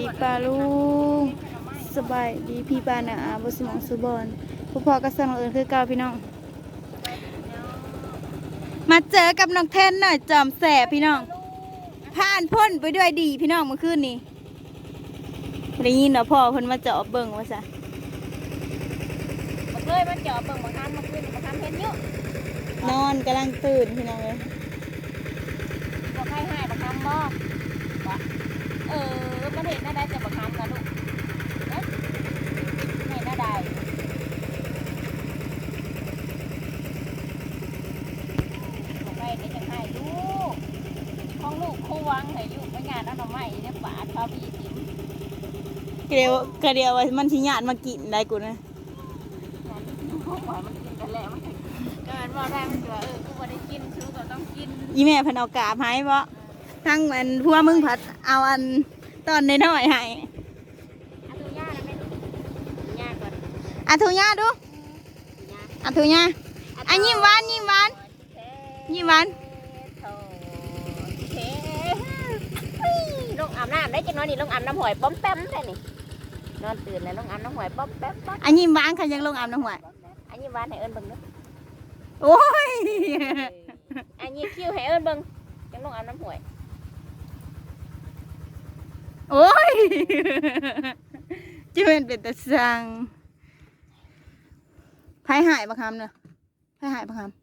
ดีปลาลุงสบายดีพี่ปานะอาบสมองสุบอนผู้พ่อก็สั่งเอิญคือเก่าพี่น้อง มาเจอกับน้องเทนหน่อยจอมแสบพี่น้อง ผ่านพ้นไปด้วยดีพี่น้องเมื่อคืนนี้ได้ยินเนาะพ่อเพิ่นมาเจาะเบิ่งว่าซะมันเคยมันเจาะเบิ่งบางครั้งมันขึ้นบางครั้งเห็นเยอะนอนกำลังตื่นพี่น้องเลยบอกให้ให้บางครั้งบ่วะ เออมันเห็นหน้าได้แต่บางครั้งนะลูกเอ๊ะเห็นหน้าได้บอกให้ได้ยังให้ลูกของลูกคู่วังให้อยู่ไม่งานเอาหน่อไม้เนี่ยปาดเขาพี่ติ๋มกระเดียวกระเดียวว่ามันสิญาติมากินได้กูนะของหวานมันกินกันแล้วมันก็มันว่าได้มันจะว่าเออกูบ่ได้กินชูก็ต้องกิน อีแม่เพันเอากาบให้เพราะ ทั้งอันพัวมึงผัดเอาอันตอนน้อยๆให้เอาตัวยาแล้วไหมลูกยาก่อนอะทุญาดูยาอะทุญาอันยิ้มหวานยิ้มหวานยิ้มหวานลงอาบน้ำได้จังน้อยนี่ลงอาบน้ำหอยป้อมแป๊มได้นี่นอนตื่นแล้วลงอาบน้ำหอยป้อมแป๊มป้อมอันยิ้มหวานเขายังลงอาบน้ำหวยอันนี้หวานให้เอิญเบิ่งเด้อโอ้ยอันนี้คิ้วให้เอิญเบิ่งยังลงอาบน้ำหอย โอ้ยจะเป็นเป็นตะสังไผหายบักคำเนอะไผหายบักคำ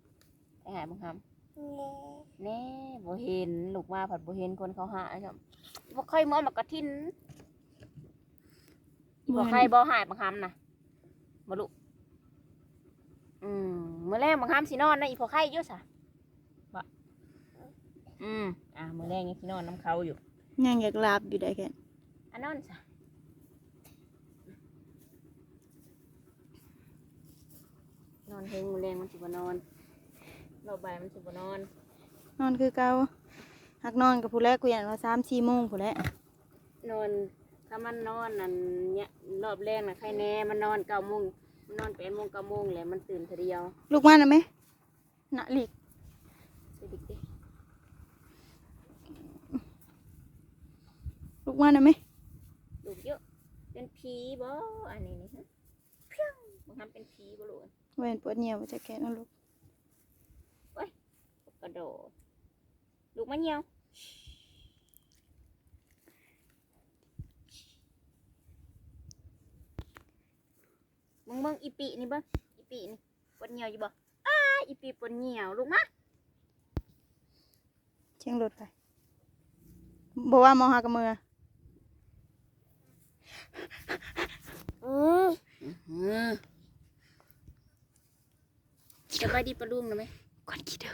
ไปหายบังคำแน่บ่เห็นลูกมาผัดบเห็นคนเขาหาครับบ่ค่อยมอมากระทินบ่ใครบ่หายบังคำนะบ่ลูกอืมมื้อแรกบังคำสินอนนะอีพอไข่ยู่ซะบ่อืมอะมื้อแรกยังสินอนน้ำเขาอยู่ ยังอยากลาบอยู่ได้แค่อันนอนซะนอนเฮงมื้อแรงมันสิบ่นอนรอบบ่ายมันสิบ่นอน นอนคือเก่าหักนอนกับผู้แรกกูอยากว่าสามสี่โมงผู้แรกนอนถ้ามันนอนนั่นเนี่ยรอบแรกน่ะใครแน่มันนอนเก้าโมงมันนอนแปดโมงเก้าโมงแหละมันตื่นทีเดียว ลูกมาหน่อยไหมน่ะลิก สิดิกดิ ลูกมาหน่อยไหมลูกเยอะเป็นผีบ่อันนี้นี่ฮะเพียงบางครั้งเป็นผีบ่ลูกเว้นปวดเหนียวจะแกะนะลูกกระโดดลูกมันเหี่ยวมึงเบิ่งอีปีนี่เบิ่งอีปีนี่ปวดเหี่ยวอยู่บ่อ้าอีปีปวดเหี่ยวลูกมาเชียงรถไปบอกว่ามองหากับมือ อือสบายดีปะลุงนะไหมก่อนคิดเด้อ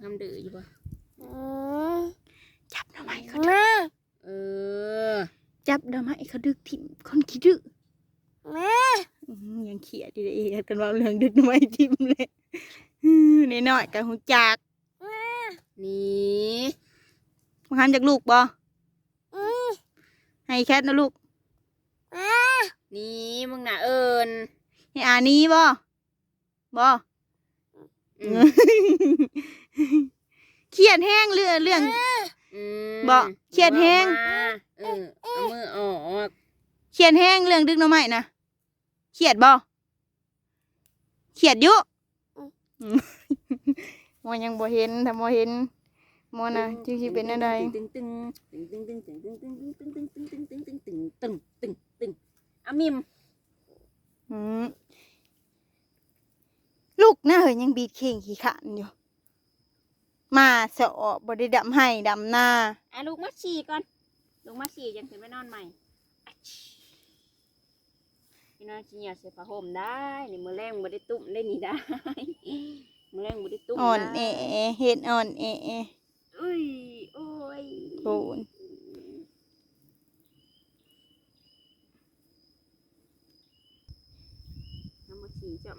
ทำดื้ออยู่บ่จับหน่อไม้เขาดึกเออ จับหน่อไม้เขาดึกทิ่มคนคิดดื้ออื้อหือยังเขียดอยู่เลยเอ็ดกันว่าเรื่องดึกหน่อไม้ทิ่มเลยนี่น้อยๆกับหูจักนี่มาหันจากลูกบ่ ให้แคทนะลูก นี่มึงน่ะเอิญให้อานี้บ่บ่อืมเครียดแห้งเรื่องเรื่องอืมบ่เครียดแฮงว่าออกมาเออเอามือออกเครียดแห้งเรื่องดึกหน่อไม้นะเครียดบ่เครียดอยู่มอยังบ่เห็นถ้าบ่เห็น มอนะจิสิเป็นอะไรตึงตึงตึงตึงตึงตึงตึงตึงตึงตึงตึงตึงตึงตึงตึงตึงตึงตึงอามิมอืมลูกน่าเฮ้ยยังบีดเข่งขี้ขานอยู่ มาเสาะบ่ได้ดำให้ดำหน้าอะลูกมาฉี่ก่อน ลูกมาฉี่ยังขึ้นไปนอนใหม่อะชิพี่น้องฉี่อย่าเสียผ้าห่มได้นี่มือแรงบ่ได้ตุ้มได้นี่ได้มือแรงบ่ได้ตุ้มอ่อนแอได้เฮ็ดอ่อนแอ อุ้ย โอ้ยโหนน้ำมาฉี่จ้ะ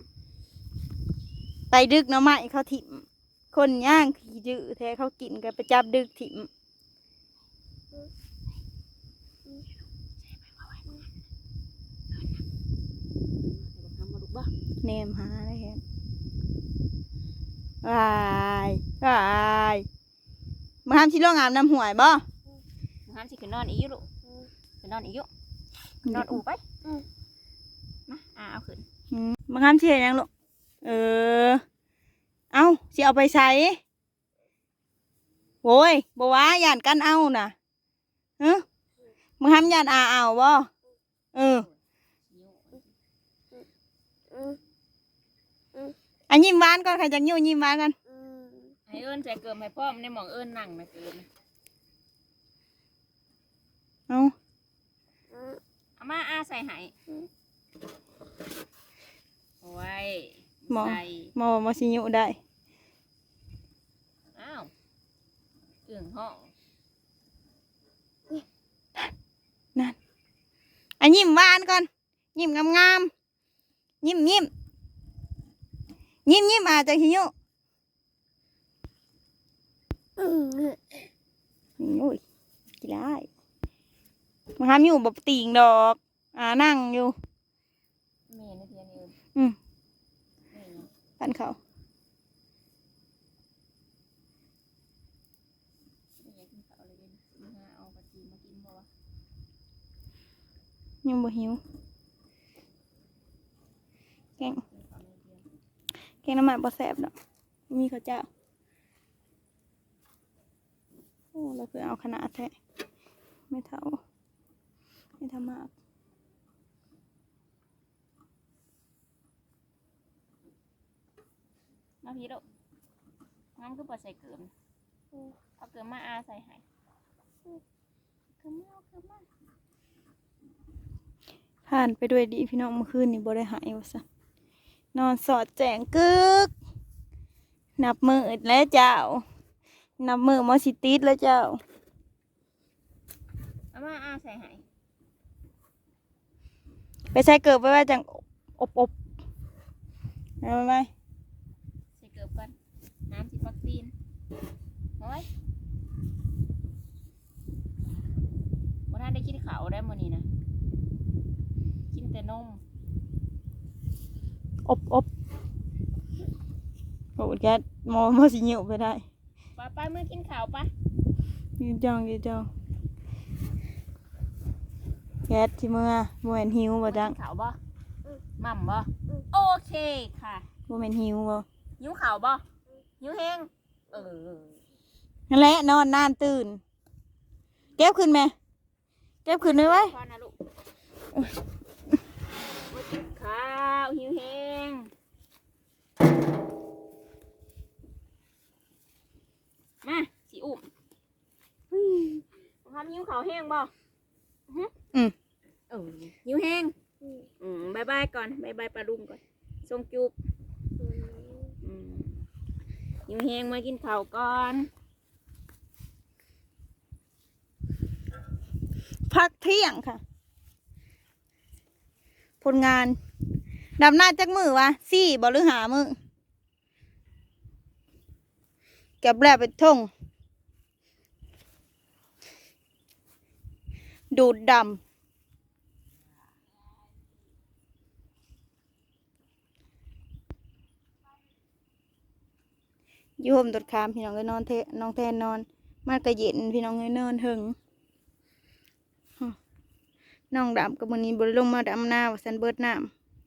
ไปดึกหน่อไม้เขาถิ่ม คนย่างขี้ดื้อแท้เขากินกันไปจับดึกถิ่มเดี๋ยวทำมาลูกบ้าแนมหาได้แฮะวายวาย มาทำชิลองอาบน้ำหวยบ่ห้ามสิขึ้นนอนอีกอยู่ลูกอนอนอีกอยู่นอนอูไปมาอ่าเอาขึ้นอืมมาข้ามเชียยังลูกเออ เอาสิเอาไปใช้โว้ยบว่าย่านกันเอาน่ะเฮ้มาข้ามย่านอาเอาบ่เอออันยิ้มหวานก่อนค่ะจังยิ้มยิ้มหวานกัน ให้เอิ้นใส่เกิมให้พ่อมันได้หมองเอิ้นนั่งนะเกิมนะเอาเอามาอาใส่ให้โอ้ยหมอใส่หมอมาสิยุได้อ้าวอึ่งห้องอันยิ้มหวานก่อน ยิ้มงามๆยิ้มยิ้มยิ้มยิ้มอาจังสิยุโอ้ยกี่ได้มาทำอยู่บบติงดอก อ่านั่งอยู่เมย์ในเทียนเอิ้นอืมเมย์ปันเขาไม่อยากกินข้าวเลยเด่นมึงหาเอากะทิมากินบ่วะยังบ่หิวแกงกินข้าวในเทียนแกงน้ำมันบ่แสบดอกมีข้าวเจ้า โอ้เราคือเอาขนาดแท้ไม่เท่า ไม่เท่ามากมาพี่ลูกงั้นก็บ่ใส่เกิมเอาเกิมมาอาใส่ให้เกิมมาเอาเกิมมาผ่านไปด้วยดีพี่น้องเมื่อคืนนี่บ่ได้หายวะซะนอนสอดแจงกึก นับมือแล้วเจ้า นับมือมอสิติดแล้วเจ้าเอามาอาใส่ให้ไปใส่เกิบไว้ไว้จังอบอบเอาไปไหมใส่เกิบก่อนน้ำสิปักตีนโอ้ยบ่ทันได้กินข้าวได้มื้อนี้นะกินแต่นมอบอบโอ้ยแกมอมอสิเหนียวไปได้ ไปไปมื้อกินข้าวปะยืนจ้องยืนจ้องแกที่เมื่อบ่แม่นหิวบ่จังกินข้าวบ่มั่มบ่โอเคค่ะบ่แม่นหิวบ่หิวข้าวบ่หิวแห้งเออนั่นแหละนอนนานตื่นเก็บขึ้นไหมเก็บขึ้นไว้ไว้พอนะลูกมากินข้าวหิวแห้ง มาสิอุ้มเฮ้ยทำหิวข้าวแห้งบ่อื้อหืออืมเออหิวแห้ง อืมบายบายก่อนบายบายปลาลุงก่อนส่งจูบอืมหิวแห้งมากินข้าวก่อนพักเที่ยงค่ะ ผลงานดำหน้าจักมือวะสี่บหรือหามือเก็บแล้วไปทงดูดดำยูโฮมตดคามพี่น้องก็นอนเทน้องแทนนอน มากระเย็นพี่น้องก็นอนถึงน้องดำกับมือนี้บริลงมาดำหน้าว่าสันเบิดน้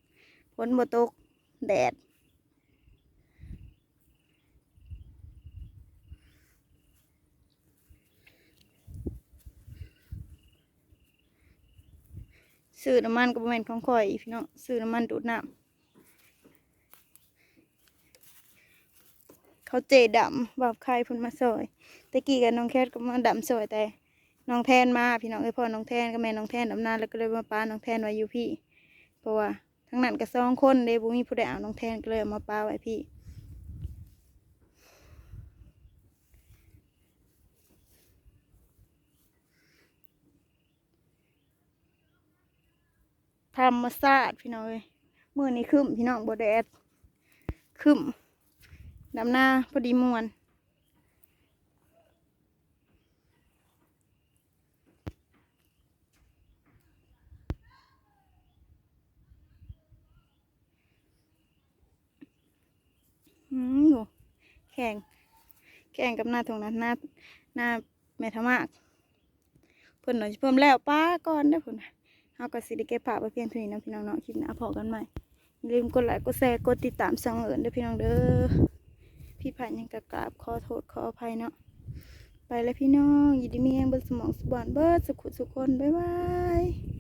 ำฝนบ่ตก แดด ซื้อน้ำมันกับแมนของข่อยพี่น้องซื้อน้ำมันดูดน้ำเขาเจดำบาบใครพุ่นมาซอยตะกี้กับน้องแคทก็มาดำซอยแต่น้องแทนมาพี่น้องเอ้พ่อน้องแทนก็แม่น้องแทนดำนานแล้วก็เลยมาป้าน้องแทนไว้อยู่พี่ เพราะว่าทั้งนั้นก็สองคนเด้บุมีผู้ใดเอาน้องแทนก็เลยมาป้าไว้พี่ ธรรมศาสตร์พี่น้องเอ้ยมือนี้คึมพี่น้องบแดดคึมดำหน้าพอดีมวนอืมดูแข่งแข่งกับหน้าตรงนั้นหน้าหน้าแม่ทะมากเพิ่นหน่อยเพิ่มแล้วป้าก่อนเด้อเพิ่นะ เฮาก็สิได้เก็บภาพไว้เพียงเท่านี้นะพี่น้องเนาะคลิปหน้าพอกันใหม่อย่าลืมกดไลค์กดแชร์กดติดตามช่องเอิญเด้อพี่น้องเด้อพี่ผ่านยังกะกราบขอโทษขออภัยเนาะไปแล้วพี่น้องอยู่ดีมีแรงบนสมองสบอนเบิดสุขสุขคนบ๊ายบาย